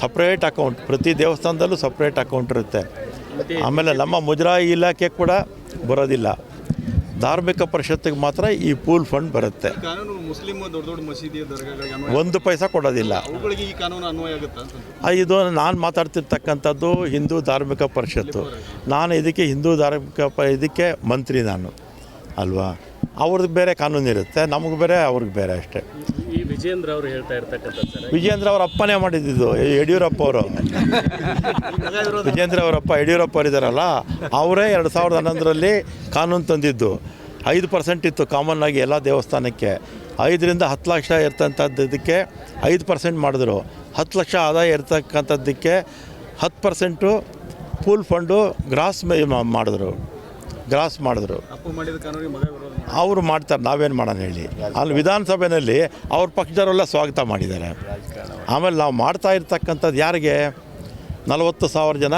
Separate account ಪ್ರತಿ ದೇವಸ್ಥಾನದಲ್ಲೂ separate account ಇರುತ್ತೆ. ಆಮೇಲೆ ನಮ್ಮ ಮುಜರಾಯಿ ಇಲಾಖೆ ಕೂಡ ಬರೋದಿಲ್ಲ. ಧಾರ್ಮಿಕ ಪರಿಷತ್ತಿಗೆ ಮಾತ್ರ ಈ ಪೂಲ್ ಫಂಡ್ ಬರುತ್ತೆ. ಕಾನೂನು ಮುಸ್ಲಿಂ ದೊಡ್ಡ ದೊಡ್ಡ ಮಸೀದಿ ದರ್ಗಾಗಳಿಗೆ ಒಂದು ಪೈಸ ಕೊಡೋದಿಲ್ಲ. ಇದು ನಾನು ಮಾತಾಡ್ತಿರ್ತಕ್ಕಂಥದ್ದು ಹಿಂದೂ ಧಾರ್ಮಿಕ ಪರಿಷತ್ತು. ನಾನು ಇದಕ್ಕೆ ಹಿಂದೂ ಧಾರ್ಮಿಕ ಇದಕ್ಕೆ ಮಂತ್ರಿ ನಾನು. ಅಲ್ವಾ? ಅವ್ರದ್ದು ಬೇರೆ ಕಾನೂನು ಇರುತ್ತೆ ನಮಗೆ ಬೇರೆ ಅವ್ರಿಗೆ ಬೇರೆ ಅಷ್ಟೇ. ಈ ವಿಜೇಂದ್ರ ಅವರು ಹೇಳ್ತಾ ಇರ್ತಕ್ಕಂಥ ವಿಜೇಂದ್ರ ಅವ್ರ ಅಪ್ಪನೇ ಮಾಡಿದ್ದು ಯಡಿಯೂರಪ್ಪ ಅವರು. ವಿಜೇಂದ್ರ ಅವರಪ್ಪ ಯಡಿಯೂರಪ್ಪ ಅವರಿದ್ದಾರಲ್ಲ ಅವರೇ ಎರಡು ಸಾವಿರದ ಹನ್ನೊಂದರಲ್ಲಿ ಕಾನೂನು ತಂದಿದ್ದು. ಐದು ಪರ್ಸೆಂಟ್ ಇತ್ತು ಕಾಮನ್ ಆಗಿ ಎಲ್ಲ ದೇವಸ್ಥಾನಕ್ಕೆ. ಐದರಿಂದ ಹತ್ತು ಲಕ್ಷ ಇರ್ತಂಥದ್ದಕ್ಕೆ ಐದು ಪರ್ಸೆಂಟ್ ಮಾಡಿದ್ರು. ಹತ್ತು ಲಕ್ಷ ಆದಾಯ ಇರ್ತಕ್ಕಂಥದ್ದಕ್ಕೆ ಹತ್ತು ಪರ್ಸೆಂಟು ಪೂಲ್ ಫಂಡು ಗ್ರಾಸ್ ಮೇ ಮಾಡಿದ್ರು. ಗ್ರಾಸ್ ಮಾಡಿದ್ರು. ಅವರು ಮಾಡ್ತಾರೆ, ನಾವೇನು ಮಾಡೋಣ ಹೇಳಿ. ಅಲ್ಲಿ ವಿಧಾನಸಭೆಯಲ್ಲಿ ಅವ್ರ ಪಕ್ಷದವರೆಲ್ಲ ಸ್ವಾಗತ ಮಾಡಿದ್ದಾರೆ. ಆಮೇಲೆ ನಾವು ಮಾಡ್ತಾ ಇರ್ತಕ್ಕಂಥದ್ದು ಯಾರಿಗೆ? ನಲವತ್ತು ಸಾವಿರ ಜನ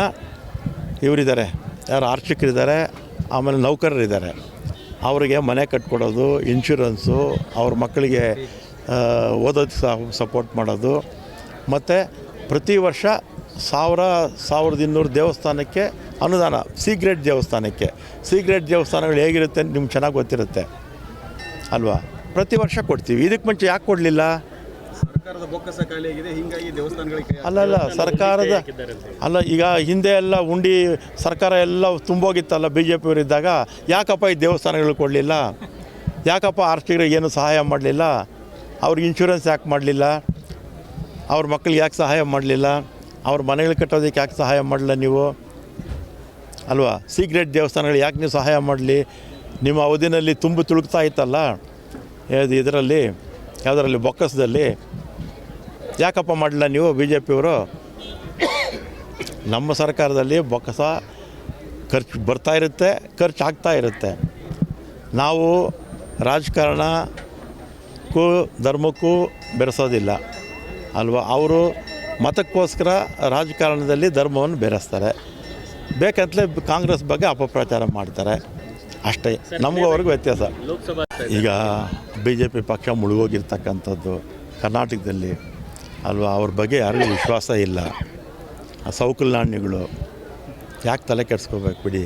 ಇವರಿದ್ದಾರೆ. ಯಾರು ಆರ್ಚಕರಿದ್ದಾರೆ ಆಮೇಲೆ ನೌಕರರಿದ್ದಾರೆ. ಅವರಿಗೆ ಮನೆ ಕಟ್ಕೊಡೋದು ಇನ್ಶೂರೆನ್ಸು ಅವ್ರ ಮಕ್ಕಳಿಗೆ ಓದೋದು ಸಪೋರ್ಟ್ ಮಾಡೋದು. ಮತ್ತು ಪ್ರತಿ ವರ್ಷ ಸಾವಿರ ಸಾವಿರದ ಇನ್ನೂರು ದೇವಸ್ಥಾನಕ್ಕೆ ಅನುದಾನ ಸೀಕ್ರೆಟ್ ದೇವಸ್ಥಾನಕ್ಕೆ. ಸೀಕ್ರೆಟ್ ದೇವಸ್ಥಾನಗಳು ಹೇಗಿರುತ್ತೆ ಅಂತ ನಿಮ್ಗೆ ಚೆನ್ನಾಗಿ ಗೊತ್ತಿರುತ್ತೆ. ಅಲ್ವಾ? ಪ್ರತಿ ವರ್ಷ ಕೊಡ್ತೀವಿ. ಇದಕ್ಕೆ ಮುಂಚೆ ಯಾಕೆ ಕೊಡಲಿಲ್ಲ? ಅಲ್ಲ ಅಲ್ಲಲ್ಲ ಸರ್ಕಾರದ ಅಲ್ಲ ಈಗ ಹಿಂದೆ ಎಲ್ಲ ಉಂಡಿ ಸರ್ಕಾರ ಎಲ್ಲ ತುಂಬೋಗಿತ್ತಲ್ಲ ಬಿ ಜೆ ಪಿಯವರಿದ್ದಾಗ ಯಾಕಪ್ಪ ಈ ದೇವಸ್ಥಾನಗಳು ಕೊಡಲಿಲ್ಲ? ಯಾಕಪ್ಪ ಆರ್ಟಿಗಳಿಗೆ ಏನು ಸಹಾಯ ಮಾಡಲಿಲ್ಲ? ಅವ್ರಿಗೆ ಇನ್ಶೂರೆನ್ಸ್ ಯಾಕೆ ಮಾಡಲಿಲ್ಲ? ಅವ್ರ ಮಕ್ಕಳಿಗೆ ಯಾಕೆ ಸಹಾಯ ಮಾಡಲಿಲ್ಲ? ಅವ್ರ ಮನೆಗಳು ಕಟ್ಟೋದಕ್ಕೆ ಯಾಕೆ ಸಹಾಯ ಮಾಡಲಿಲ್ಲ ನೀವು? ಅಲ್ವಾ? ಸೀಕ್ರೆಟ್ ದೇವಸ್ಥಾನಗಳು ಯಾಕೆ ನೀವು ಸಹಾಯ ಮಾಡಲಿ? ನಿಮ್ಮ ಅವಧಿನಲ್ಲಿ ತುಂಬ ತುಳುಕ್ತಾ ಇತ್ತಲ್ಲ? ಇದರಲ್ಲಿ, ಯಾವುದರಲ್ಲಿ, ಬೊಕ್ಕಸದಲ್ಲಿ? ಯಾಕಪ್ಪ ಮಾಡಲಿಲ್ಲ ನೀವು ಬಿ ಜೆ ಪಿಯವರು ನಮ್ಮ ಸರ್ಕಾರದಲ್ಲಿ ಬೊಕ್ಕಸ ಖರ್ಚು ಬರ್ತಾ ಇರುತ್ತೆ ಖರ್ಚು ಆಗ್ತಾ ಇರುತ್ತೆ. ನಾವು ರಾಜಕಾರಣಕ್ಕೂ ಧರ್ಮಕ್ಕೂ ಬೆರೆಸೋದಿಲ್ಲ. ಅಲ್ವಾ? ಅವರು ಮತಕ್ಕೋಸ್ಕರ ರಾಜಕಾರಣದಲ್ಲಿ ಧರ್ಮವನ್ನು ಬೆರೆಸ್ತಾರೆ. ಬೇಕಂತಲೇ ಕಾಂಗ್ರೆಸ್ ಬಗ್ಗೆ ಅಪಪ್ರಚಾರ ಮಾಡ್ತಾರೆ. ಅಷ್ಟೇ, ನಮಗೂ ಅವ್ರಿಗೂ ವ್ಯತ್ಯಾಸ. ಈಗ ಬಿ ಜೆ ಪಿ ಪಕ್ಷ ಮುಳುಗೋಗಿರ್ತಕ್ಕಂಥದ್ದು ಕರ್ನಾಟಕದಲ್ಲಿ, ಅಲ್ವಾ? ಅವ್ರ ಬಗ್ಗೆ ಯಾರಿಗೂ ವಿಶ್ವಾಸ ಇಲ್ಲ. ಆ ಸೌಕಲ್ ನಾಣ್ಯಗಳು ಯಾಕೆ ತಲೆ ಕೆಡಿಸ್ಕೋಬೇಕು ಬಿಡಿ?